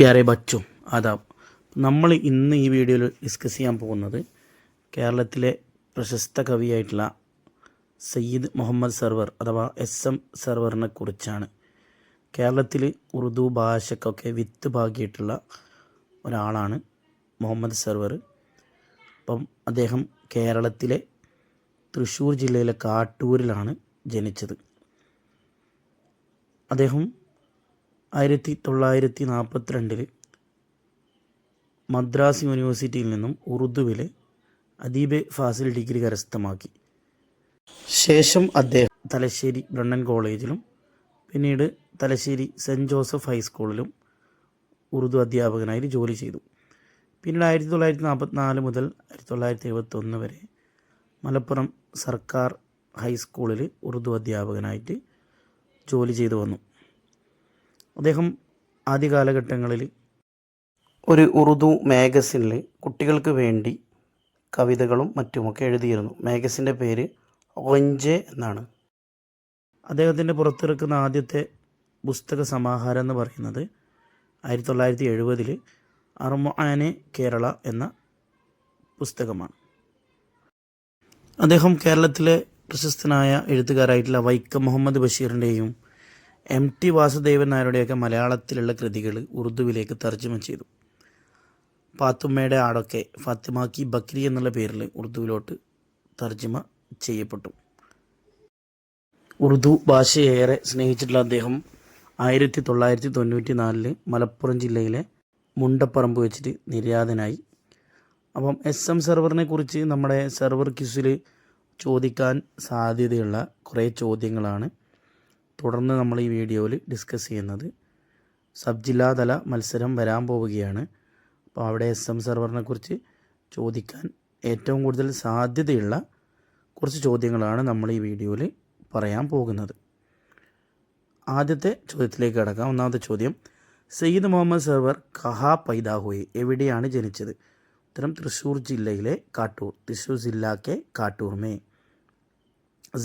പ്യാരെ ബച്ചു. ആദാബ് നമ്മൾ ഇന്ന് ഈ വീഡിയോയിൽ ഡിസ്കസ് ചെയ്യാൻ പോകുന്നത് കേരളത്തിലെ പ്രശസ്ത കവിയായിട്ടുള്ള സയ്യിദ് മുഹമ്മദ് സർവർ അഥവാ എസ് എം സർവറിനെ കുറിച്ചാണ്. കേരളത്തിൽ ഉറുദു ഭാഷക്കൊക്കെ വിത്ത് ഭാഗിയിട്ടുള്ള ഒരാളാണ് മുഹമ്മദ് സർവർ. അപ്പം അദ്ദേഹം കേരളത്തിലെ തൃശ്ശൂർ ജില്ലയിലെ കാട്ടൂരിലാണ് ജനിച്ചത്. അദ്ദേഹം ആയിരത്തി തൊള്ളായിരത്തി നാൽപ്പത്തിരണ്ടിൽ മദ്രാസ് യൂണിവേഴ്സിറ്റിയിൽ നിന്നും ഉറുദുവിലെ അദീബെ ഫാസിൽ ഡിഗ്രി കരസ്ഥമാക്കി. ശേഷം അദ്ദേഹം തലശ്ശേരി ബ്രണ്ണൻ കോളേജിലും പിന്നീട് തലശ്ശേരി സെന്റ് ജോസഫ് ഹൈസ്കൂളിലും ഉറുദു അധ്യാപകനായി ജോലി ചെയ്തു. പിന്നീട് ആയിരത്തി തൊള്ളായിരത്തി നാൽപ്പത്തിനാല് മുതൽ ആയിരത്തി തൊള്ളായിരത്തി എഴുപത്തൊന്ന് വരെ മലപ്പുറം സർക്കാർ ഹൈസ്കൂളിൽ ഉറുദു അധ്യാപകനായിട്ട് ജോലി ചെയ്തു വന്നു. അദ്ദേഹം ആദ്യ കാലഘട്ടങ്ങളിൽ ഒരു ഉറുദു മാഗസിനിൽ കുട്ടികൾക്ക് വേണ്ടി കവിതകളും മറ്റുമൊക്കെ എഴുതിയിരുന്നു. മാഗസിന്റെ പേര് ഒഞ്ചെ എന്നാണ്. അദ്ദേഹത്തിന്റെ പുറത്തിറക്കുന്ന ആദ്യത്തെ പുസ്തക സമാഹാരം എന്ന് പറയുന്നത് ആയിരത്തി തൊള്ളായിരത്തി എഴുപതിൽ അർമാനെ കേരള എന്ന പുസ്തകമാണ്. അദ്ദേഹം കേരളത്തിലെ പ്രശസ്തനായ എഴുത്തുകാരായിട്ടുള്ള വൈക്കം മുഹമ്മദ് ബഷീറിന്റെയും എം ടി വാസുദേവൻ നായരുടെയൊക്കെ മലയാളത്തിലുള്ള കൃതികൾ ഉറുദുവിലേക്ക് തർജമ ചെയ്തു. പാത്തുമ്മയുടെ ആടൊക്കെ ഫാത്തിമ കി ബക്രി എന്നുള്ള പേരിൽ ഉറുദുവിലോട്ട് തർജമ ചെയ്യപ്പെട്ടു. ഉറുദു ഭാഷയേറെ സ്നേഹിച്ചിട്ടുള്ള അദ്ദേഹം ആയിരത്തി തൊള്ളായിരത്തി തൊണ്ണൂറ്റി നാലിൽ മലപ്പുറം ജില്ലയിലെ മുണ്ടപ്പറമ്പ് വെച്ചിട്ട് നിര്യാതനായി. അപ്പം എസ് എം സെർവറിനെ കുറിച്ച് നമ്മുടെ സെർവർ ക്യൂസിൽ ചോദിക്കാൻ സാധ്യതയുള്ള കുറേ ചോദ്യങ്ങളാണ് തുടർന്ന് നമ്മൾ ഈ വീഡിയോയിൽ ഡിസ്കസ് ചെയ്യുന്നത് സബ് ജില്ലാതല മത്സരം വരാൻ പോവുകയാണ്. അപ്പോൾ അവിടെ എസ് എം സെർവറിനെ കുറിച്ച് ചോദിക്കാൻ ഏറ്റവും കൂടുതൽ സാധ്യതയുള്ള കുറച്ച് ചോദ്യങ്ങളാണ് നമ്മൾ ഈ വീഡിയോയിൽ പറയാൻ പോകുന്നത്. ആദ്യത്തെ ചോദ്യത്തിലേക്ക് കടക്കാം. ഒന്നാമത്തെ ചോദ്യം സയ്യിദ് മുഹമ്മദ് സർവർ കഹാ പൈദാ ഹുയി എവിടെയാണ് ജനിച്ചത്? ഉത്തരം തൃശ്ശൂർ ജില്ലയിലെ കാട്ടൂർ. തൃശ്ശൂർ ജില്ലാക്കെ കാട്ടൂർ മേ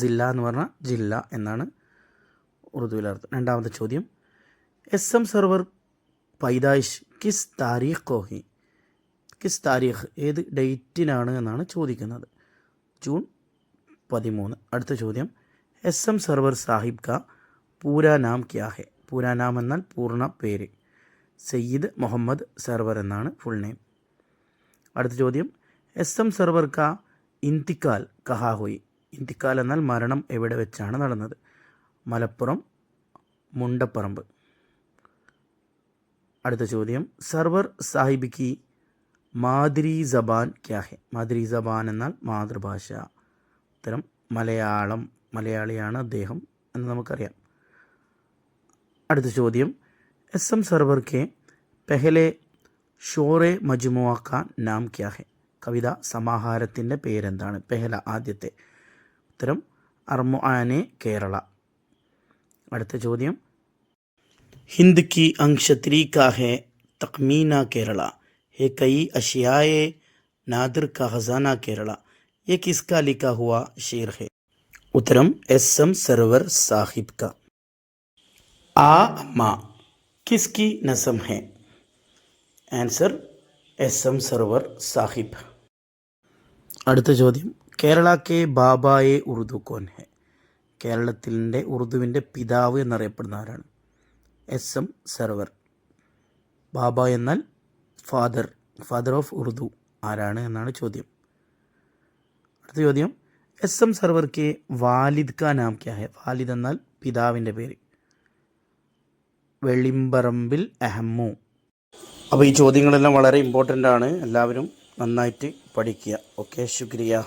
ജില്ല എന്ന് പറഞ്ഞാൽ ജില്ല എന്നാണ് ഉറുദുവിലർത്ഥം രണ്ടാമത്തെ ചോദ്യം എസ് എം സർവർ പൈദായിഷ് കിസ് താരീഖ് കോഹി കിസ് താരീഖ് ഏത് ഡേറ്റിനാണ് എന്നാണ് ചോദിക്കുന്നത്. ജൂൺ പതിമൂന്ന്. അടുത്ത ചോദ്യം എസ് എം സർവർ സാഹിബ് ക പൂരാ നാം ക്യാ ഹെ? പൂരാ നാം എന്നാൽ പൂർണ പേര്. സയ്യിദ് മുഹമ്മദ് സർവർ എന്നാണ് ഫുൾ നെയിം അടുത്ത ചോദ്യം എസ് എം സർവർ ക ഇന്തിക്കാൽ കഹാ ഹുയി? ഇന്തിക്കാൽ എന്നാൽ മരണം എവിടെ വെച്ചാണ് നടന്നത്? മലപ്പുറം മുണ്ടപ്പറമ്പ്. അടുത്ത ചോദ്യം. സർവർ സാഹിബിക്ക് മാതിരി ജബാൻ ക്യാഹെ മാതിരി ജബാൻ എന്നാൽ മാതൃഭാഷ. ഉത്തരം മലയാളം. മലയാളിയാണ് അദ്ദേഹം എന്ന് നമുക്കറിയാം. അടുത്ത ചോദ്യം. എസ് എം സർവർ കെ പെഹലെ ഷോറെ മജുമുവാക്ക നാം ക്യാഹെ കവിത സമാഹാരത്തിന്റെ പേരെന്താണ്? പെഹല ആദ്യത്തെ. ഉത്തരം അർമുആനെ കേരള. അടുത്ത ചോദ്യം हिंद की अंशत्री का है तकमीना केरला है कई अशियाए नादिर का खजाना केरला ये किसका लिखा हुआ शेर है उत्तरम एस एम सरवर साहिब का आ अम्मा किसकी नसम है answer S M Sarwar Sahib അടുത്ത ചോദ്യം കേരള കെ ബാബായെ ഉറുദു കോൻ ഹെ കേരളത്തിന്റെ ഉറുദുവിന്റെ പിതാവ് എന്നറിയപ്പെടുന്ന ആരാണ് എസ്. എം. സർവർ ബാബ എന്നാൽ ഫാദർ. Father of Urdu. ആരാണ് എന്നാണ് ചോദ്യം. അടുത്ത ചോദ്യം. എസ്. എം. സർവർ കെ വാലിദ് കാ നാം ക്യാ ഹെ? വാലിദ് എന്നാൽ പിതാവിന്റെ പേര്. വെളിമ്പറമ്പിൽ അഹമ്മു. അപ്പോൾ ഈ ചോദ്യങ്ങളെല്ലാം വളരെ ഇമ്പോർട്ടന്റ് ആണ്. എല്ലാവരും നന്നായിട്ട് പഠിക്കുക. ഓക്കെ ശുക്രിയ.